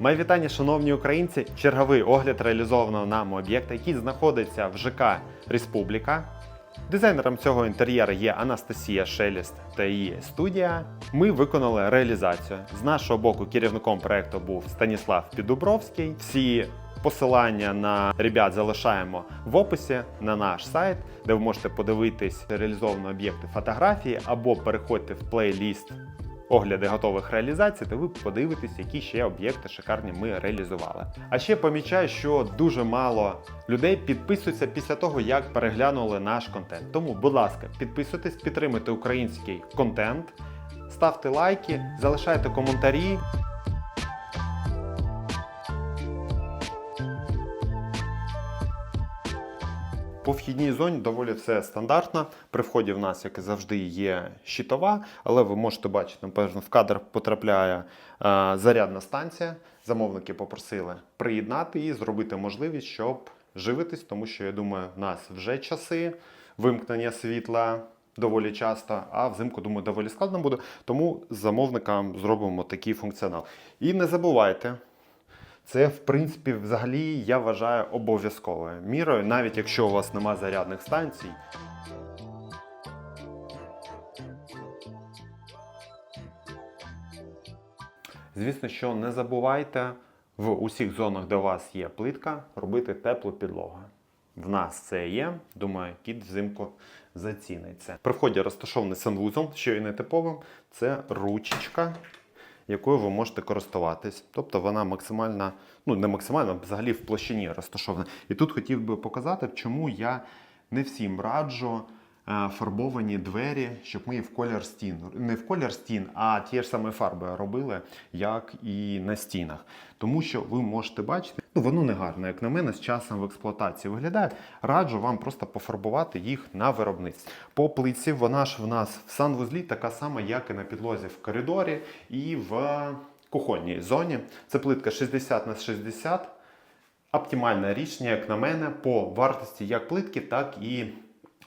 Мої вітання, шановні українці. Черговий огляд реалізованого нами об'єкта, який знаходиться в ЖК Республіка. Дизайнером цього інтер'єру є Анастасія Шеліст та її студія. Ми виконали реалізацію. З нашого боку керівником проекту був Станіслав Піддубровський. Всі посилання на ребят залишаємо в описі на наш сайт, де ви можете подивитись реалізовані об'єкти фотографії або переходьте в плейліст огляди готових реалізацій, то ви подивитесь, які ще об'єкти шикарні ми реалізували. А ще помічаю, що дуже мало людей підписуються після того, як переглянули наш контент. Тому, будь ласка, підписуйтесь, підтримуйте український контент, ставте лайки, залишайте коментарі. По вхідній зоні доволі все стандартно. При вході в нас, як і завжди, є щитова, але ви можете бачити, напевно, в кадр потрапляє е, зарядна станція. Замовники попросили приєднати її, зробити можливість, щоб живитись, тому що я думаю, в нас вже часи вимкнення світла доволі часто, а взимку, думаю, доволі складно буде. Тому замовникам зробимо такий функціонал. І не забувайте. Це, в принципі, взагалі я вважаю обов'язковою мірою, навіть якщо у вас нема зарядних станцій. Звісно, що не забувайте в усіх зонах, де у вас є плитка, робити теплу підлогу. В нас це є. Думаю, кіт взимку заціниться. При вході розташований санвузол, що є нетиповим, це ручечка, якою ви можете користуватись. Тобто вона максимально, ну не максимально, взагалі в площині розташована. І тут хотів би показати, чому я не всім раджу е, фарбовані двері, щоб ми в колір стін. Не в колір стін, а ті ж самі фарби робили, як і на стінах. Тому що ви можете бачити, ну воно не гарно, як на мене, з часом в експлуатації виглядає. Раджу вам просто пофарбувати їх на виробництві. По плитці вона ж в нас в санвузлі така сама, як і на підлозі в коридорі і в кухонній зоні. Це плитка 60 на 60 оптимальне рішення, як на мене, по вартості як плитки, так і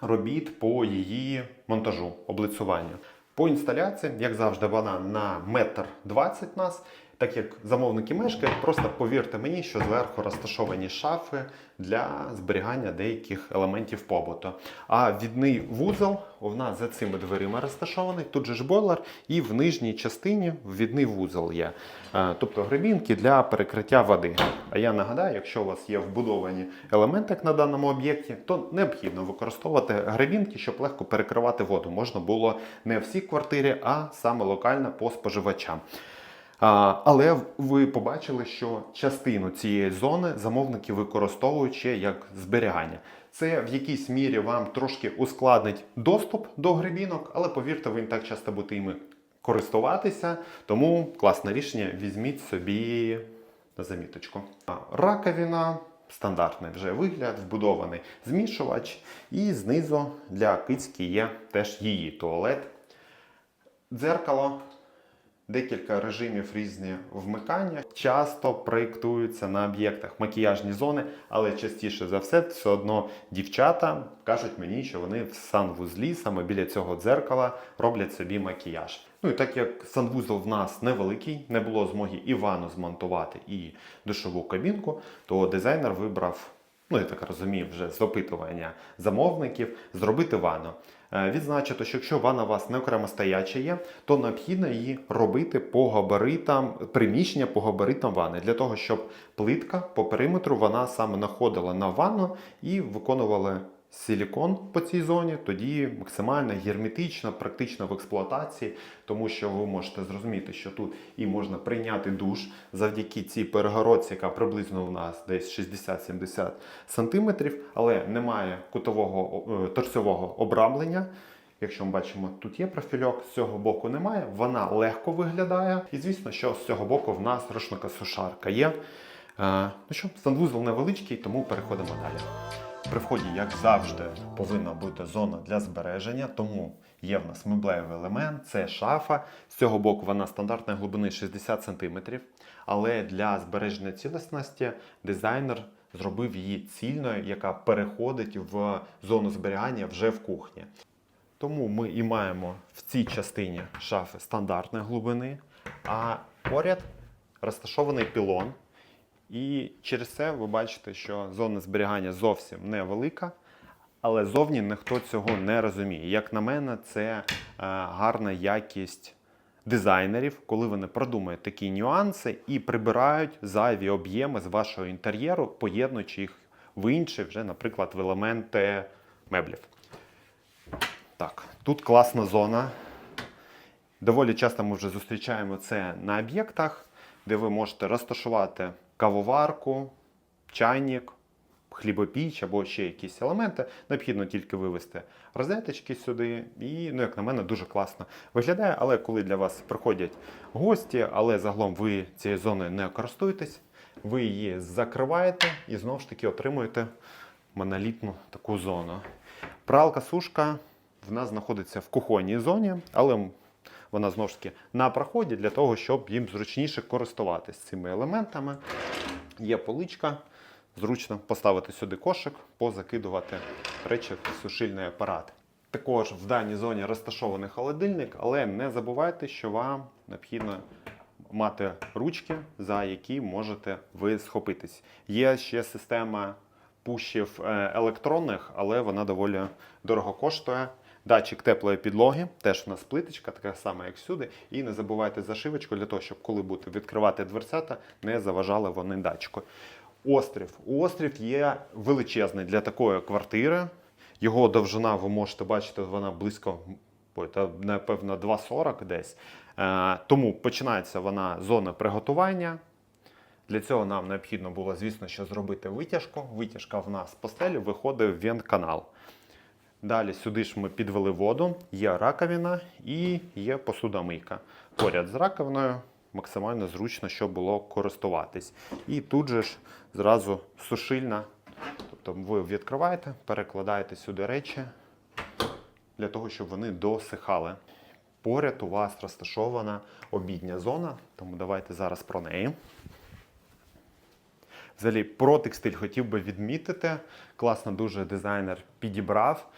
робіт по її монтажу, облицюванню. По інсталяції, як завжди, вона на метр 20 нас. Так як замовники мешкають, просто повірте мені, що зверху розташовані шафи для зберігання деяких елементів побуту. А відний вузол у нас за цими дверима розташований. Тут же ж бойлер, і в нижній частині відний вузол є. Е, Тобто гребінки для перекриття води. А я нагадаю, якщо у вас є вбудовані елементи на даному об'єкті, то необхідно використовувати гребінки, щоб легко перекривати воду. Можна було не всій квартирі, а саме локально по споживачам. Але ви побачили, що частину цієї зони замовники використовують ще як зберігання. Це в якійсь мірі вам трошки ускладнить доступ до грибінок, але повірте, ви так часто будете іми користуватися. Тому класне рішення візьміть собі на заміточку. Раковина. Стандартний вже вигляд, вбудований змішувач, і знизу для кицьки є теж її туалет. Дзеркало Декілька режимів різні вмикання часто проєктуються на об'єктах макіяжні зони, але частіше за все, все одно дівчата кажуть мені, що вони в санвузлі, саме біля цього дзеркала, роблять собі макіяж. Ну і так як санвузол в нас невеликий, не було змоги і ванну змонтувати, і душову кабінку, то дизайнер вибрав. Ну, я так розумію, вже з опитування замовників зробити ванну. Е, Відзначити, що якщо ванна у вас не окремо стояча є, то необхідно її робити по габаритам, приміщення по габаритам ванни, для того, щоб плитка по периметру вона саме находила на ванну і виконувала силікон по цій зоні, тоді максимально герметично, практично в експлуатації, тому що ви можете зрозуміти, що тут і можна прийняти душ завдяки цій перегородці, яка приблизно у нас десь 60-70 см, але немає кутового е, торцевого обрамлення. Якщо ми бачимо, тут є профільок, з цього боку немає, вона легко виглядає. І звісно, що з цього боку в нас рушника сушарка є. Е, ну що, санвузол невеличкий, тому переходимо далі. При вході, як завжди, повинна бути зона для збереження, тому є в нас меблевий елемент, це шафа. З цього боку вона стандартної глибини 60 см, але для збереження цілісності дизайнер зробив її цільною, яка переходить в зону зберігання вже в кухні. Тому ми і маємо в цій частині шафи стандартної глибини, а поряд розташований пілон. І через це ви бачите, що зона зберігання зовсім невелика, але зовні ніхто цього не розуміє. Як на мене, це е, гарна якість дизайнерів, коли вони продумують такі нюанси і прибирають зайві об'єми з вашого інтер'єру, поєднуючи їх в інші, вже, наприклад, в елементи меблів. Так, тут класна зона. Доволі часто ми вже зустрічаємо це на об'єктах, де ви можете розташувати кавоварку, чайник, хлібопіч або ще якісь елементи. Необхідно тільки вивести розеточки сюди. І, ну, як на мене, дуже класно виглядає. Але коли для вас приходять гості, але загалом ви цією зоною не користуєтесь, ви її закриваєте і знову ж таки отримуєте монолітну таку зону. Пралка сушка в нас знаходиться в кухонній зоні, але вона знову ж таки на проході для того, щоб їм зручніше користуватись цими елементами. Є поличка, зручно поставити сюди кошик, позакидувати речі в сушильний апарат. Також в даній зоні розташований холодильник, але не забувайте, що вам необхідно мати ручки, за які можете ви схопитись. Є ще система пущів е, електронних, але вона доволі дорого коштує. Датчик теплої підлоги, теж у нас плиточка, така сама, як сюди. І не забувайте зашивочку для того, щоб коли будете відкривати дверцята, не заважали вони датчику. Острів. Острів є величезний для такої квартири. Його довжина, ви можете бачити, вона близько, напевно, 2,40 десь. Е, тому починається вона з зони приготування. Для цього нам необхідно було, звісно, що зробити витяжку. Витяжка в нас по стелі виходить в вент-канал. Далі сюди ж ми підвели воду, є раковина і є посудомийка. Поряд з раковиною максимально зручно, щоб було користуватись. І тут же ж зразу сушильна. Тобто ви відкриваєте, перекладаєте сюди речі для того, щоб вони досихали. Поряд у вас розташована обідня зона, тому давайте зараз про неї. Взагалі, про текстиль хотів би відмітити. Класно дуже дизайнер підібрав.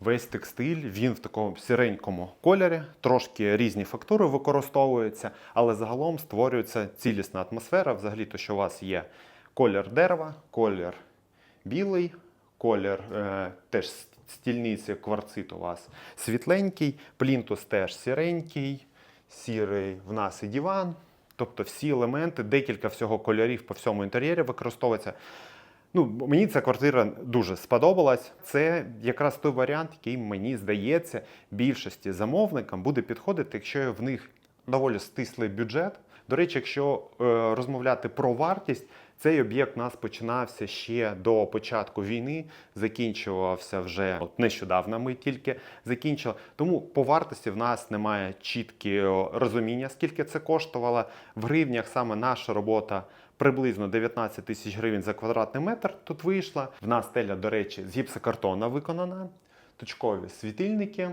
Весь текстиль, він в такому сіренькому кольорі, трошки різні фактури використовуються, але загалом створюється цілісна атмосфера. Взагалі, то, що у вас є колір дерева, колір білий, колір е, теж стільниці, кварцит у вас світленький, плінтус теж сіренький, сірий в нас і диван. Тобто всі елементи, декілька всього кольорів по всьому інтер'єрі використовується. Ну, мені ця квартира дуже сподобалась. Це якраз той варіант, який мені здається, більшості замовникам буде підходити, якщо в них доволі стислий бюджет. До речі, якщо е, розмовляти про вартість, цей об'єкт у нас починався ще до початку війни, закінчувався вже от нещодавно. Ми тільки закінчили. Тому по вартості в нас немає чіткого розуміння, скільки це коштувало. В гривнях саме наша робота приблизно 19 тисяч гривень за квадратний метр тут вийшла. В нас стеля, до речі, з гіпсокартона виконана, точкові світильники.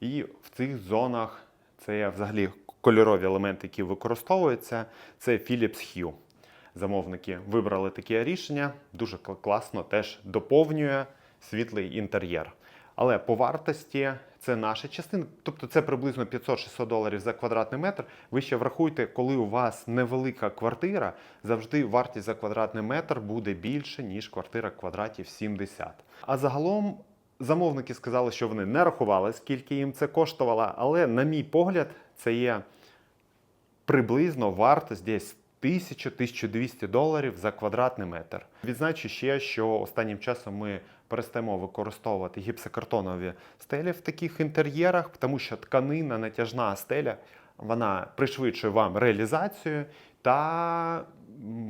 І в цих зонах це взагалі кольорові елементи, які використовуються. Це Philips Hue. Замовники вибрали таке рішення, дуже класно теж доповнює світлий інтер'єр. Але по вартості це наша частина, тобто це приблизно 500-600 доларів за квадратний метр. Ви ще врахуйте, коли у вас невелика квартира, завжди вартість за квадратний метр буде більше, ніж квартира квадратів 70. А загалом замовники сказали, що вони не рахували, скільки їм це коштувало, але, на мій погляд, це є приблизно вартість десь 1000-1200 доларів за квадратний метр. Відзначу ще, що останнім часом ми перестаємо використовувати гіпсокартонові стелі в таких інтер'єрах, тому що тканина, натяжна стеля, вона пришвидшує вам реалізацію та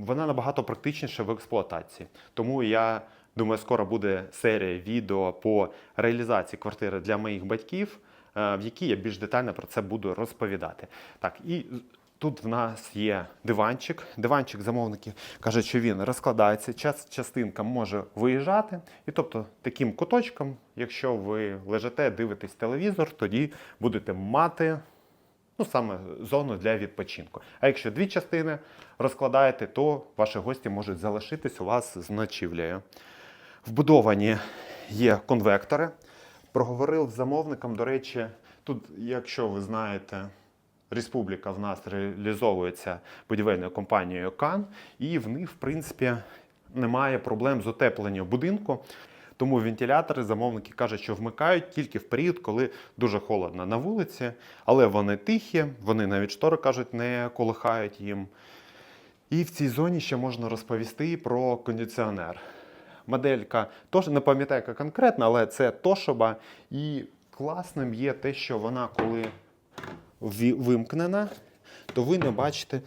вона набагато практичніша в експлуатації. Тому я думаю, скоро буде серія відео по реалізації квартири для моїх батьків, е, в якій я більш детально про це буду розповідати. Так, і Тут в нас є диванчик. Диванчик замовники кажуть, що він розкладається, час частинка може виїжджати. І тобто таким куточком, якщо ви лежите, дивитесь телевізор, тоді будете мати ну, саме зону для відпочинку. А якщо дві частини розкладаєте, то ваші гості можуть залишитись у вас з ночівлею. Вбудовані є конвектори. Проговорив з замовником, до речі, тут, якщо ви знаєте, Республіка в нас реалізовується будівельною компанією Кан, і в них, в принципі, немає проблем з утепленням будинку. Тому вентилятори замовники кажуть, що вмикають тільки в період, коли дуже холодно на вулиці, але вони тихі, вони навіть штори кажуть, не колихають їм. І в цій зоні ще можна розповісти про кондиціонер. Моделька теж не пам'ятаю яка конкретно, але це Toshiba. І класним є те, що вона, коли вимкнена, то ви не бачите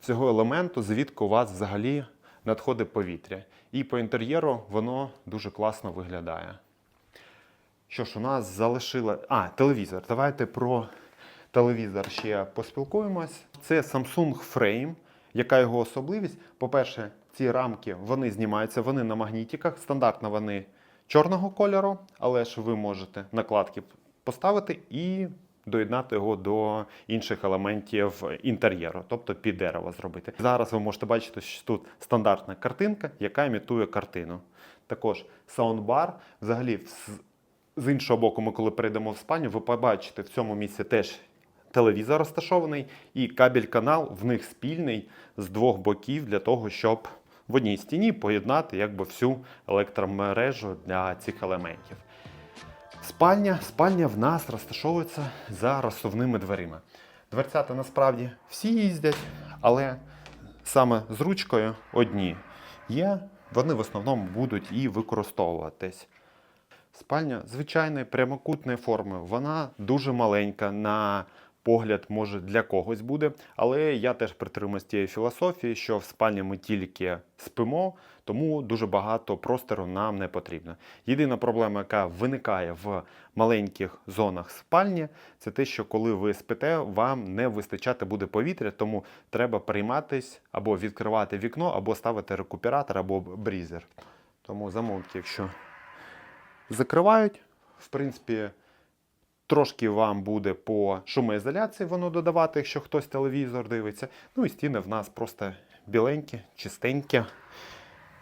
цього елементу, звідки у вас взагалі надходить повітря. І по інтер'єру воно дуже класно виглядає. Що ж, у нас залишило. А, телевізор. Давайте про телевізор ще поспілкуємось. Це Samsung Frame. Яка його особливість? По-перше, ці рамки вони знімаються, вони на магнітиках. Стандартно вони чорного кольору, але ж ви можете накладки поставити і доєднати його до інших елементів інтер'єру, тобто під дерево зробити. Зараз ви можете бачити, що тут стандартна картинка, яка імітує картину. Також саундбар, взагалі, з- іншого боку, ми коли перейдемо в спальню, ви побачите в цьому місці теж телевізор розташований, і кабель-канал в них спільний з двох боків для того, щоб в одній стіні поєднати якби всю електромережу для цих елементів. Спальня, спальня в нас розташовується за розсувними дверима. Дверцята насправді всі їздять, але саме з ручкою одні є, вони в основному будуть і використовуватись. Спальня звичайної прямокутної форми. Вона дуже маленька на погляд, може для когось буде. Але я теж притримуюсь тієї філософії, що в спальні ми тільки спимо, тому дуже багато простору нам не потрібно. Єдина проблема, яка виникає в маленьких зонах спальні, це те, що коли ви спите, вам не вистачати буде повітря, тому треба прийматись або відкривати вікно, або ставити рекуператор, або брізер. Тому замовки, якщо закривають. В принципі, трошки вам буде по шумоізоляції воно додавати, якщо хтось телевізор дивиться. Ну і стіни в нас просто біленькі, чистенькі.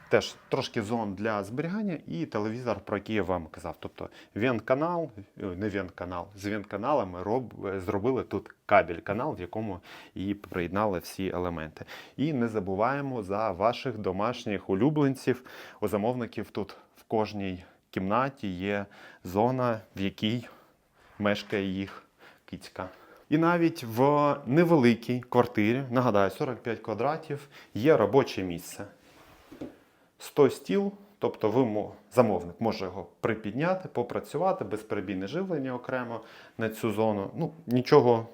Теж трошки зон для зберігання і телевізор, про який я вам казав. Тобто вен-канал, не вен-канал, з вен-каналами роб, зробили тут кабель-канал, в якому і приєднали всі елементи. І не забуваємо за ваших домашніх улюбленців. У замовників тут в кожній кімнаті є зона, в якій мешкає їх кицька. І навіть в невеликій квартирі, нагадаю, 45 квадратів, є робоче місце. 100 стіл, тобто ви, замовник може його припідняти, попрацювати, безперебійне живлення окремо на цю зону. Ну, нічого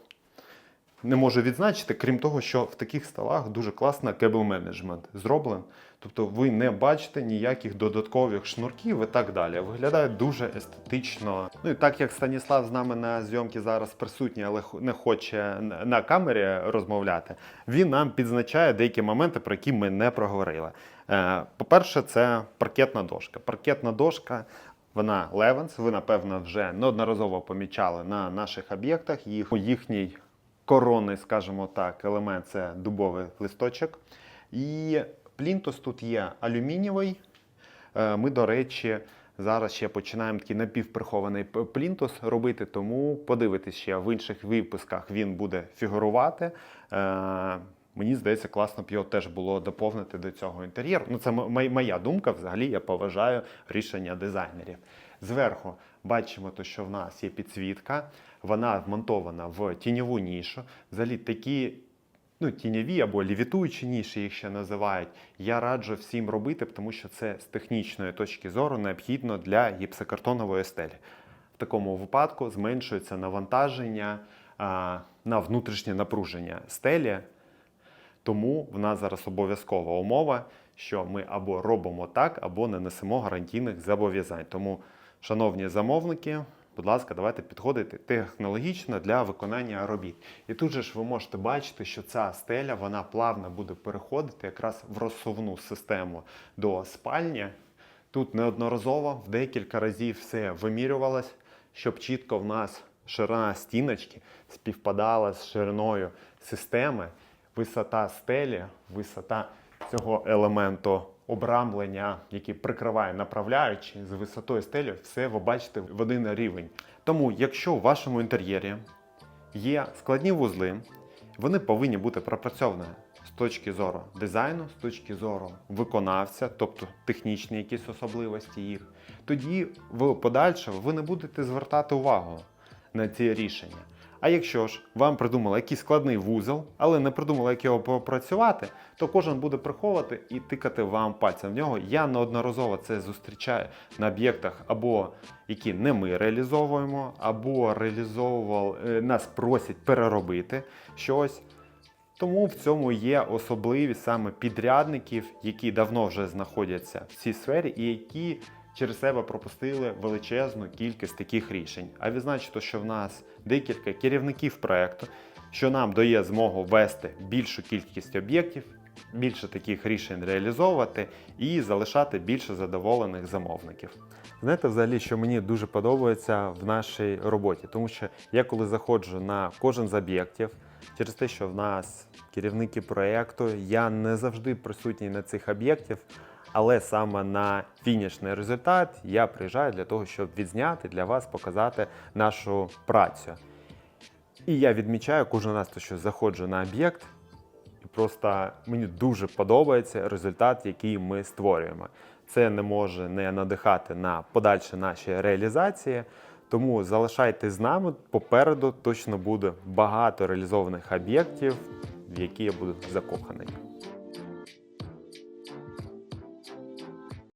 не можу відзначити, крім того, що в таких столах дуже класно кебл менеджмент зроблений. Тобто ви не бачите ніяких додаткових шнурків і так далі. Виглядає дуже естетично. Ну і так як Станіслав з нами на зйомці зараз присутній, але не хоче на- камері розмовляти, він нам підзначає деякі моменти, про які ми не проговорили. Е, По-перше, це паркетна дошка. Паркетна дошка. Вона Левенс, ви напевно вже неодноразово помічали на наших об'єктах. Їх їхній коронний, скажімо так, елемент це дубовий листочок. І плінтус тут є алюмінієвий. Е, Ми, до речі, зараз ще починаємо такий напівприхований плінтус робити, тому подивитись ще в інших випусках він буде фігурувати. Е, Мені здається, класно б його теж було доповнити до цього інтер'єру. Ну, це моя- моя думка. Взагалі я поважаю рішення дизайнерів. Зверху бачимо, то, що в нас є підсвітка, вона вмонтована в тіньову нішу. Взагалі такі ну, тіньові або лівітуючі ніші їх ще називають. Я раджу всім робити, тому що це з технічної точки зору необхідно для гіпсокартонової стелі. В такому випадку зменшується навантаження а, на внутрішнє напруження стелі. Тому в нас зараз обов'язкова умова, що ми або робимо так, або не несемо гарантійних зобов'язань. Тому, шановні замовники, будь ласка, давайте підходити технологічно для виконання робіт. І тут же ж ви можете бачити, що ця стеля вона плавно буде переходити якраз в розсувну систему до спальні. Тут неодноразово в декілька разів все вимірювалось, щоб чітко в нас ширина стіночки співпадала з шириною системи, висота стелі, висота цього елементу обрамлення, який прикриває направляючи з висотою стелі, все ви бачите в один рівень. Тому, якщо у вашому інтер'єрі є складні вузли, вони повинні бути пропрацьовані з точки зору дизайну, з точки зору виконавця, тобто технічні якісь особливості їх. Тоді в подальшому ви не будете звертати увагу на ці рішення. А якщо ж вам придумали якийсь складний вузол, але не придумали, як його попрацювати, то кожен буде приховувати і тикати вам пальцем в нього. Я неодноразово це зустрічаю на об'єктах, або які не ми реалізовуємо, або реалізовував, е, нас просять переробити щось. Тому в цьому є особливість саме підрядників, які давно вже знаходяться в цій сфері і які через себе пропустили величезну кількість таких рішень. А відзначити, що в нас декілька керівників проекту, що нам дає змогу вести більшу кількість об'єктів, більше таких рішень реалізовувати і залишати більше задоволених замовників. Знаєте, взагалі, що мені дуже подобається в нашій роботі, тому що я коли заходжу на кожен з об'єктів, через те, що в нас керівники проєкту, я не завжди присутній на цих об'єктів, але саме на фінішний результат я приїжджаю для того, щоб відзняти для вас, показати нашу працю. І я відмічаю кожен раз, що заходжу на об'єкт, і просто мені дуже подобається результат, який ми створюємо. Це не може не надихати на подальші наші реалізації. Тому залишайтесь з нами. Попереду точно буде багато реалізованих об'єктів, в які я буду закоханий.